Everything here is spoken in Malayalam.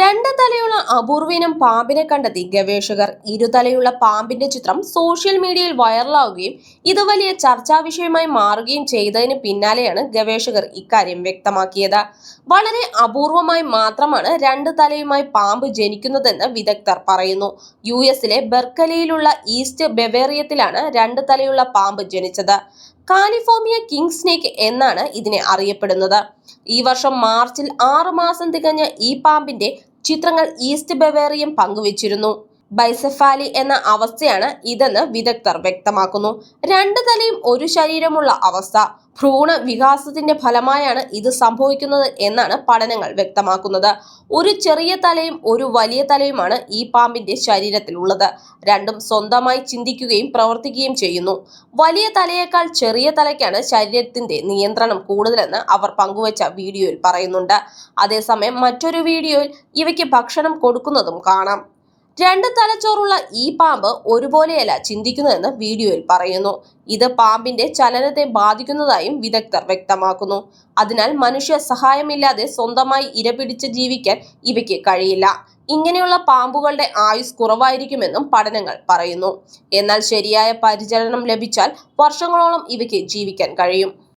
രണ്ട് തലയുള്ള അപൂർവീനം പാമ്പിനെ കണ്ടെത്തി ഗവേഷകർ. ഇരുതലയുള്ള പാമ്പിന്റെ ചിത്രം സോഷ്യൽ മീഡിയയിൽ വൈറലാവുകയും ഇത് വലിയ ചർച്ചാ വിഷയമായി മാറുകയും ചെയ്തതിന് പിന്നാലെയാണ് ഗവേഷകർ ഇക്കാര്യം വ്യക്തമാക്കിയത്. വളരെ അപൂർവമായി മാത്രമാണ് രണ്ട് തലയുമായി പാമ്പ് ജനിക്കുന്നതെന്ന് വിദഗ്ധർ പറയുന്നു. യു എസിലെ ബെർക്കലിയിലുള്ള ഈസ്റ്റ് ബെവേറിയത്തിലാണ് രണ്ട് തലയുള്ള പാമ്പ് ജനിച്ചത്. കാലിഫോർണിയ കിങ് സ്നേക്ക് എന്നാണ് ഇതിനെ അറിയപ്പെടുന്നത്. ഈ വർഷം മാർച്ചിൽ ആറുമാസം തികഞ്ഞ ഈ പാമ്പിന്റെ ചിത്രങ്ങൾ ഈസ്റ്റ് ബവേറിയം പങ്കുവച്ചിരുന്നു. ബൈസെഫാലി എന്ന അവസ്ഥയാണ് ഇതെന്ന് വിദഗ്ധർ വ്യക്തമാക്കുന്നു. രണ്ട് തലയും ഒരു ശരീരമുള്ള അവസ്ഥ. ഭ്രൂണ വികാസത്തിന്റെ ഫലമായാണ് ഇത് സംഭവിക്കുന്നത് എന്നാണ് പഠനങ്ങൾ വ്യക്തമാക്കുന്നത്. ഒരു ചെറിയ തലയും ഒരു വലിയ തലയുമാണ് ഈ പാമ്പിന്റെ ശരീരത്തിലുള്ളത്. രണ്ടും സ്വന്തമായി ചിന്തിക്കുകയും പ്രവർത്തിക്കുകയും ചെയ്യുന്നു. വലിയ തലയേക്കാൾ ചെറിയ തലയ്ക്കാണ് ശരീരത്തിന്റെ നിയന്ത്രണം കൂടുതലെന്ന് അവർ പങ്കുവച്ച വീഡിയോയിൽ പറയുന്നുണ്ട്. അതേസമയം മറ്റൊരു വീഡിയോയിൽ ഇവയ്ക്ക് ഭക്ഷണം കൊടുക്കുന്നതും കാണാം. രണ്ട് തലച്ചോറുള്ള ഈ പാമ്പ് ഒരുപോലെയല്ല ചിന്തിക്കുന്നതെന്ന് വീഡിയോയിൽ പറയുന്നു. ഇത് പാമ്പിന്റെ ചലനത്തെ ബാധിക്കുന്നതായും വിദഗ്ധർ വ്യക്തമാക്കുന്നു. അതിനാൽ മനുഷ്യ സഹായമില്ലാതെ സ്വന്തമായി ഇരപിടിച്ച് ജീവിക്കാൻ ഇവയ്ക്ക് കഴിയില്ല. ഇങ്ങനെയുള്ള പാമ്പുകളുടെ ആയുസ് കുറവായിരിക്കുമെന്നും പഠനങ്ങൾ പറയുന്നു. എന്നാൽ ശരിയായ പരിചരണം ലഭിച്ചാൽ വർഷങ്ങളോളം ഇവയ്ക്ക് ജീവിക്കാൻ കഴിയും.